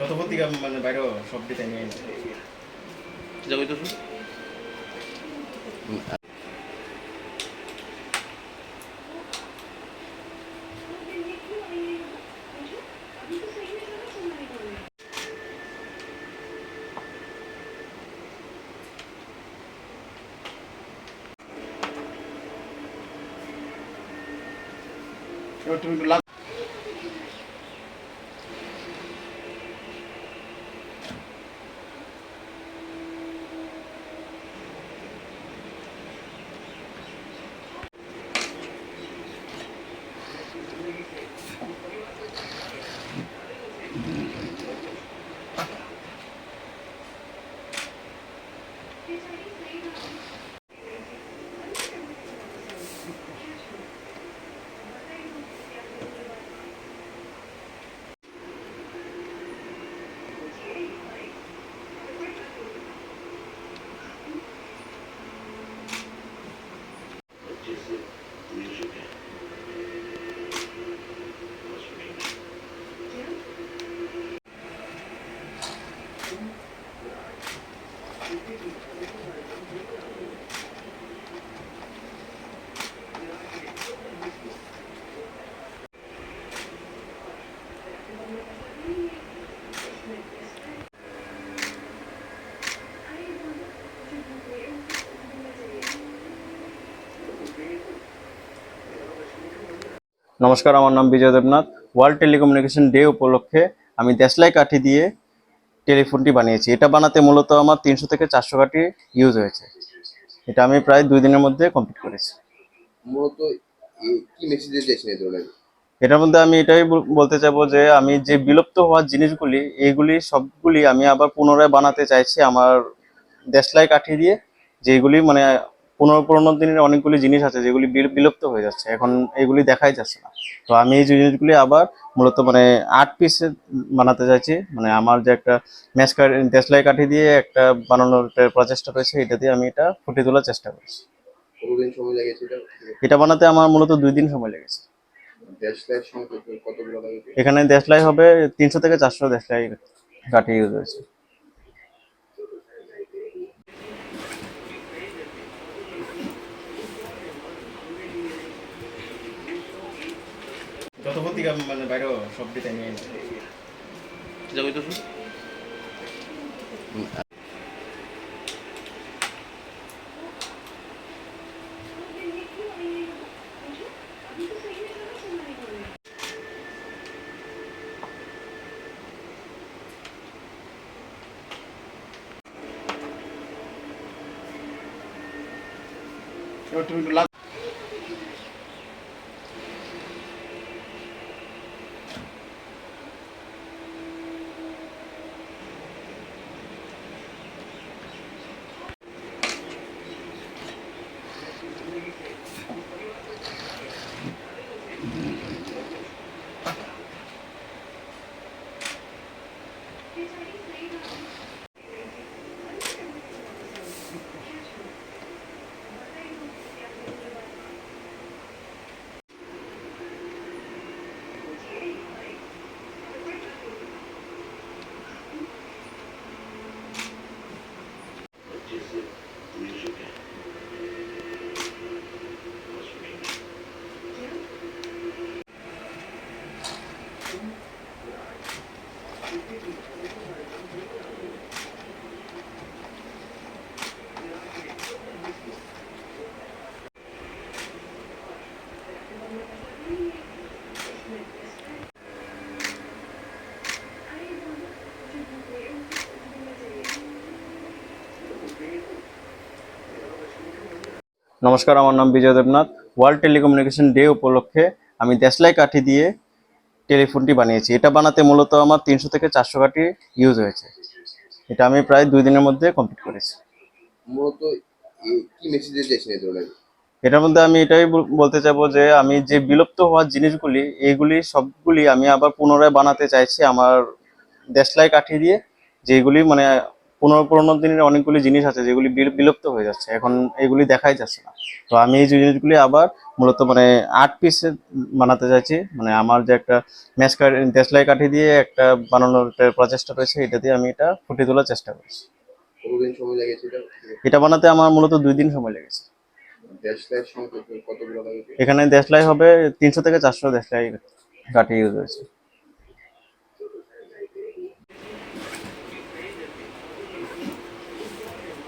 যত পত্রিকা মানে বাইরে সব দিতে নিয়ে আইছে। যা কইতেছো এবার তুমি একটু নমস্কার আমার নাম Bijoy Debnath. World telecommunication day উপলক্ষে আমি দেশলাই কাঠি দিয়ে টেলিফোনটি বানিয়েছি। এটা বানাতে মূলত আমার তিনশো থেকে চারশো কাটি ইউজ হয়েছে। এটা আমি প্রায় দুই দিনের মধ্যে কমপ্লিট করেছি। মূলত কি মেসেজ চাইছেন এটার মধ্যে আমি এটাই বলতে চাইব যে আমি যে বিলুপ্ত হওয়ার জিনিসগুলি এইগুলি সবগুলি আমি আবার পুনরায় বানাতে চাইছি আমার দেশলাই কাঠি দিয়ে যেগুলি মানে পুনর পুরোনো দিনের অনেকগুলি জিনিস আছে যেগুলি বিল- বিলুপ্ত হয়ে যাচ্ছে। এখন এগুলি দেখাই যাচ্ছে না। তো আমি এই জিনিসগুলি আবার মূলত মানে আট পিস বানাতে চাইছি। মানে আমার যে একটা ম্যাচ দেশলাই কাঠি দিয়ে একটা বানানোর প্রচেষ্টা রয়েছে এটা দিয়ে আমি এটা ফুটিয়ে তোলার চেষ্টা করছি। এটা? বানাতে আমার মূলত দুই দিন সময় লাগেছে। এখানে দেশলাই হবে তিনশো থেকে চারশো দেশলাই কাঠি ইউজ হয়েছে। যত পত্রিকা মানে বাইরে সব দিতে নিয়ে আইছে। যা কইতেছো এবার তুমি একটু নমস্কার আমার নাম Bijoy Debnath. World telecommunication day উপলক্ষে আমি দেশলাই কাঠি দিয়ে টেলিফোনটি বানিয়েছি। এটা বানাতে মূলত আমার তিনশো থেকে চারশো কাঠি ইউজ হয়েছে। এটা আমি প্রায় দুই দিনের মধ্যে কমপ্লিট করেছি। মূলত কি মেসেজ চাইছেন এটার মধ্যে আমি এটাই বলতে চাইব যে আমি যে বিলুপ্ত হওয়ার জিনিসগুলি এইগুলি সবগুলি আমি আবার পুনরায় বানাতে চাইছি আমার দেশলাই কাঠি দিয়ে যেগুলি মানে পুনর পুরোনো দিনের অনেকগুলি জিনিস আছে যেগুলি বিল- বিলুপ্ত হয়ে যাচ্ছে। এখন এগুলি দেখাই যাচ্ছে না। তো আমি এই জিনিসগুলি আবার মূলত মানে আট পিসে বানাতে চাইছি। মানে আমার যে একটা ম্যাচ কাঠি দেশলাই কাঠি দিয়ে একটা বানানোর প্রচেষ্টা রয়েছে এটা দিয়ে আমি এটা ফুটিয়ে তোলার চেষ্টা করছি। এটা? বানাতে আমার মূলত দুই দিন সময় লেগেছে। এখানে দেশলাই হবে তিনশো থেকে চারশো দেশলাই কাঠি রয়েছে